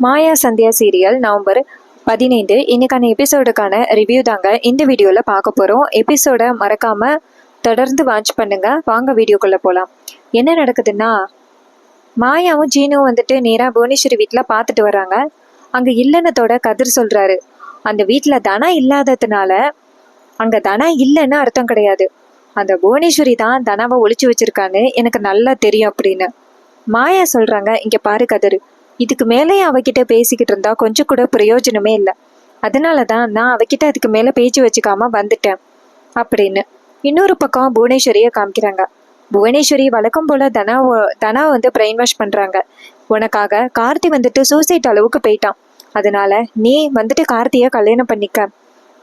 மாயா Sandhya serial November பதினைந்து. இன்னைக்கான எபிசோடுக்கான review தாங்க இந்த வீடியோவில் பார்க்க போகிறோம் எபிசோடை மறக்காமல் தொடர்ந்து வாட்ச் பண்ணுங்க. வாங்க வீடியோக்குள்ளே போகலாம் என்ன நடக்குதுன்னா மாயாவும் ஜீனுவும் வந்துட்டு நேராக புவனேஸ்வரி வீட்டில் பார்த்துட்டு வராங்க. அங்கே இல்லைன்னதோட கதிர் சொல்கிறாரு அந்த வீட்டில் தனா இல்லாததுனால அங்கே தனா இல்லைன்னு அர்த்தம் கிடையாது. அந்த புவனேஸ்வரி தான் தனாவை ஒழிச்சு வச்சிருக்கான்னு எனக்கு நல்லா தெரியும் அப்படின்னு. மாயா சொல்கிறாங்க இங்கே பாரு கதிர் இதுக்கு மேலேயும் அவகிட்ட பேசிக்கிட்டு இருந்தா கொஞ்சம் கூட பிரயோஜனமே இல்லை. அதனால தான் நான் அவகிட்ட அதுக்கு மேலே பேச்சு வச்சுக்காம வந்துட்டேன் அப்படின்னு இன்னொரு பக்கம் புவனேஸ்வரியை காமிக்கிறாங்க. புவனேஸ்வரி வழக்கம் போல தனா தனா வந்து பிரெயின் வாஷ் பண்ணுறாங்க உனக்காக கார்த்தி வந்துட்டு சூசைட் அளவுக்கு போயிட்டான். அதனால நீ வந்துட்டு கார்த்தியை கல்யாணம் பண்ணிக்க.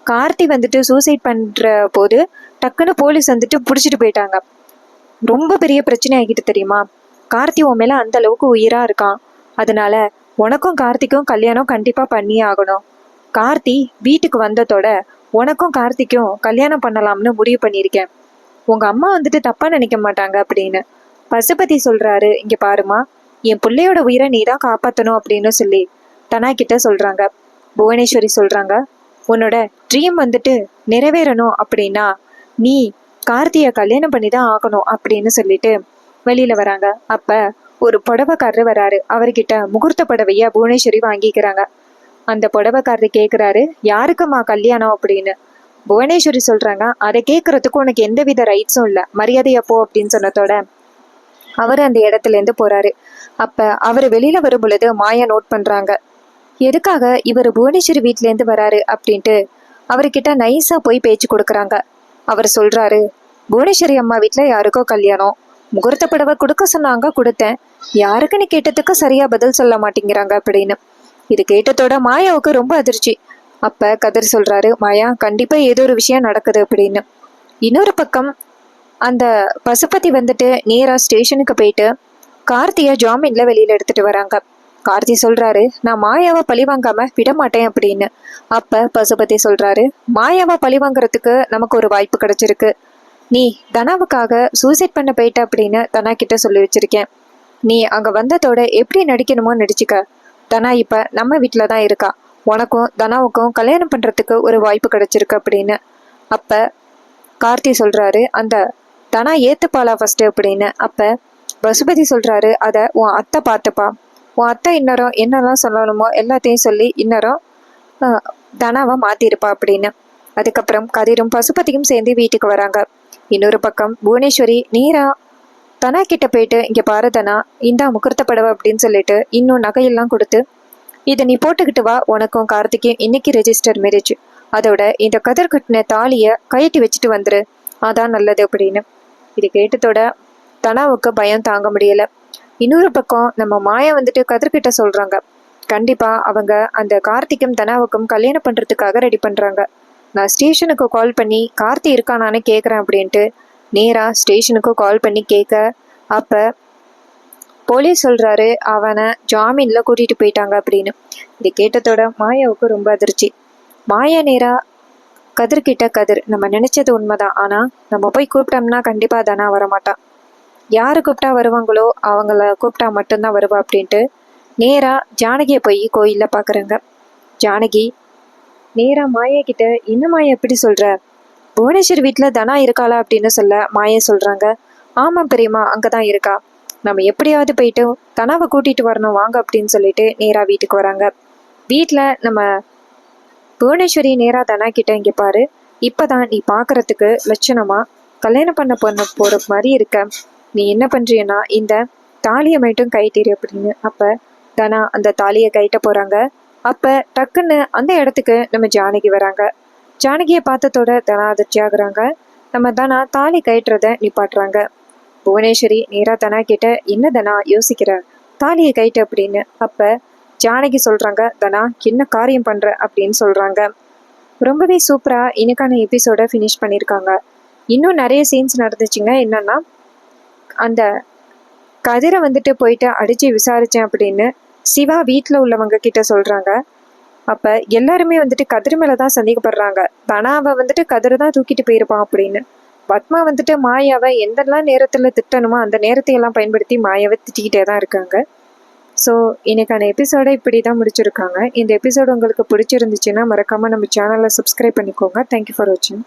கார்த்தி வந்துட்டு சூசைட் பண்ணுற போது டக்குன்னு போலீஸ் வந்துட்டு பிடிச்சிட்டு போயிட்டாங்க. ரொம்ப பெரிய பிரச்சனை ஆகிட்டு தெரியுமா? கார்த்தி உன் மேலே அந்த அளவுக்கு உயிராக இருக்கான். அதனால உனக்கும் கார்த்திக்கும் கல்யாணம் கண்டிப்பா பண்ணியே ஆகணும். கார்த்தி வீட்டுக்கு வந்ததோட உனக்கும் கார்த்திக்கும் கல்யாணம் பண்ணலாம்னு முடிவு பண்ணியிருக்கேன். உங்க அம்மா வந்துட்டு தப்பா நினைக்க மாட்டாங்க அப்படின்னு. பசுபதி சொல்றாரு இங்க பாருமா என் பிள்ளையோட உயிரை நீ தான் காப்பாற்றணும் அப்படின்னு சொல்லி தனா கிட்ட சொல்றாங்க. புவனேஸ்வரி சொல்றாங்க உன்னோட ட்ரீம் வந்துட்டு நிறைவேறணும் அப்படின்னா நீ கார்த்தியை கல்யாணம் பண்ணி தான் ஆகணும் அப்படின்னு சொல்லிட்டு வெளியில வராங்க. அப்ப ஒரு புடவைக்காரரு வராரு. அவர்கிட்ட முகூர்த்த புடவைய புவனேஸ்வரி வாங்கிக்கிறாங்க. அந்த புடவைக்காரரு கேட்குறாரு யாருக்குமா கல்யாணம்? அப்படின்னு. புவனேஸ்வரி சொல்றாங்க அதை கேட்கறதுக்கு உனக்கு எந்தவித ரைட்ஸும் இல்லை. மரியாதை அப்போ அப்படின்னு சொன்னதோட அவர் அந்த இடத்துல இருந்து போறாரு. அப்ப அவர் வெளியில வரும் பொழுது மாயா நோட் பண்றாங்க எதுக்காக இவர் புவனேஸ்வரி வீட்டிலேருந்து இருந்து வராரு? அப்படின்ட்டு அவர்கிட்ட நைஸா போய் பேச்சு கொடுக்குறாங்க. அவர் சொல்றாரு புவனேஸ்வரி அம்மா வீட்டில் யாருக்கோ கல்யாணம். முகூர்த்த புடவை கொடுக்க சொன்னாங்க கொடுத்தேன். யாருக்குன்னு கேட்டதுக்கு சரியா பதில் சொல்ல மாட்டேங்கிறாங்க அப்படின்னு. இது கேட்டதோட மாயாவுக்கு ரொம்ப அதிர்ச்சி. அப்ப கதிர் சொல்றாரு மாயா கண்டிப்பா ஏதோ ஒரு விஷயம் நடக்குது அப்படின்னு. இன்னொரு பக்கம் அந்த பசுபதி வந்துட்டு நேரா ஸ்டேஷனுக்கு போயிட்டு கார்த்திய ஜாமீன்ல வெளியில எடுத்துட்டு வராங்க. கார்த்தி சொல்றாரு நான் மாயாவை பழி வாங்காம விட மாட்டேன் அப்படின்னு. அப்ப பசுபதி சொல்றாரு மாயாவை பழி வாங்குறதுக்கு நமக்கு ஒரு வாய்ப்பு கிடைச்சிருக்கு. நீ தனாவுக்காக சூசைட் பண்ண போயிட்ட அப்படின்னு தனா கிட்ட சொல்லி வச்சிருக்கேன். நீ அங்கே வந்ததோட எப்படி நடிக்கணுமோ நடிச்சுக்க. தனா இப்போ நம்ம வீட்டில் தான் இருக்கா. உனக்கும் தனாவுக்கும் கல்யாணம் பண்ணுறதுக்கு ஒரு வாய்ப்பு கிடைச்சிருக்கு அப்படின்னு. அப்போ கார்த்தி சொல்கிறாரு அந்த தனா ஏத்துப்பாளா ஃபஸ்ட்டு அப்படின்னு. அப்போ பசுபதி சொல்கிறாரு அதை உன் அத்தை பார்த்துப்பா. உன் அத்தை இன்னரம் என்னெல்லாம் சொல்லணுமோ எல்லாத்தையும் சொல்லி இன்னரும் தனாவை மாற்றிருப்பா அப்படின்னு. அதுக்கப்புறம் கதிரும் பசுபதியும் சேர்ந்து வீட்டுக்கு வராங்க. இன்னொரு பக்கம் புவனேஸ்வரி நீரா தனா கிட்ட போயிட்டு இங்கே பாரு தனா இந்தா முகூர்த்த படவை அப்படின்னு சொல்லிட்டு இன்னும் நகையெல்லாம் கொடுத்து இதை நீ போட்டுக்கிட்டு வா உனக்கும் கார்த்திக்கும் இன்னைக்கு ரெஜிஸ்டர் மேரேஜ் அதோட இந்த கதிர் கட்டின தாலியை கையட்டி வச்சுட்டு வந்துரு. அதான் நல்லது அப்படின்னு. இது கேட்டதோட தனாவுக்கு பயம் தாங்க முடியல. இன்னொரு பக்கம் நம்ம மாயா வந்துட்டு கதிர்கிட்ட சொல்றாங்க. கண்டிப்பா அவங்க அந்த கார்த்திக்கும் தனாவுக்கும் கல்யாணம் பண்றதுக்காக ரெடி பண்றாங்க. நான் ஸ்டேஷனுக்கு கால் பண்ணி கார்த்தி இருக்கானான்னு கேட்குறேன் அப்படின்ட்டு நேராக ஸ்டேஷனுக்கு கால் பண்ணி கேட்க அப்போ போலீஸ் சொல்கிறாரு அவனை ஜாமீனில் கூட்டிகிட்டு போயிட்டாங்க அப்படின்னு. இது கேட்டதோட மாயாவுக்கு ரொம்ப அதிர்ச்சி. மாயா நேராக கதிர்கிட்ட கதிர் நம்ம நினச்சது உண்மைதான். ஆனால் நம்ம போய் கூப்பிட்டோம்னா கண்டிப்பாக தானா வரமாட்டான் யார் கூப்பிட்டா வருவாங்களோ அவங்கள கூப்பிட்டா மட்டும்தான் வருவா அப்படின்ட்டு நேராக ஜானகியை போய் கோயிலில் பார்க்குறாங்க ஜானகி நேரா மாயா கிட்ட என்ன மாயா எப்படி சொல்ற? புவனேஸ்வர் வீட்டில் தனா இருக்காளா? அப்படின்னு சொல்ல மாயா சொல்றாங்க. ஆமாம் பெரியம்மா அங்கதான் இருக்கா. நம்ம எப்படியாவது போயிட்டு தனாவை கூட்டிட்டு வரணும் வாங்க அப்படின்னு சொல்லிட்டு நேரா வீட்டுக்கு வராங்க. வீட்டில் நம்ம புவனேஸ்வரி நேரா தனா கிட்ட இங்கே பாரு இப்பதான் நீ பார்க்கறதுக்கு லட்சணமா கல்யாணம் பண்ண பொண்ணு போற மாதிரி இருக்க. நீ என்ன பண்றியன்னா இந்த தாலியை மட்டும் கைட்டீரு அப்படின்னு. அப்போ தனா அந்த தாலியை கைட்ட போறாங்க. அப்ப டக்குன்னு அந்த இடத்துக்கு நம்ம ஜானகி வராங்க. ஜானகியை பார்த்ததோட தனா அதிர்ச்சி ஆகுறாங்க. நம்ம தனா தாலி கயிட்டுறத நிப்பாட்டுறாங்க. புவனேஸ்வரி நேரா தனா கிட்ட என்ன தனா யோசிக்கிற? தாலியை கயிட்டு அப்படின்னு. அப்ப ஜானகி சொல்றாங்க தனா என்ன காரியம் பண்ற? அப்படின்னு சொல்றாங்க. ரொம்பவே சூப்பரா இன்னைக்கான எபிசோட ஃபினிஷ் பண்ணியிருக்காங்க இன்னும் நிறைய சீன்ஸ் நடந்துச்சுங்க. என்னன்னா அந்த கதிரை வந்துட்டு போயிட்டு அடிச்சு விசாரிச்சேன் அப்படின்னு சிவா வீட்டில் உள்ளவங்க கிட்ட சொல்கிறாங்க அப்போ எல்லாருமே வந்துட்டு கதிர் மேலே தான் சந்தேகப்படுறாங்க. தனாவை வந்துட்டு கதிரை தான் தூக்கிட்டு போயிருப்பான் அப்படின்னு. பத்மா வந்துட்டு மாயாவை எந்தெல்லாம் நேரத்தில் திட்டணுமோ அந்த நேரத்தையெல்லாம் பயன்படுத்தி மாயாவை திட்டிக்கிட்டே தான் இருக்காங்க. ஸோ இன்னைக்கான எபிசோடை இப்படி தான் முடிச்சிருக்காங்க. இந்த எபிசோடு உங்களுக்கு பிடிச்சிருந்துச்சுன்னா மறக்காமல் நம்ம சேனலை சப்ஸ்கிரைப் பண்ணிக்கோங்க. தேங்க்யூ ஃபார் வாட்சிங்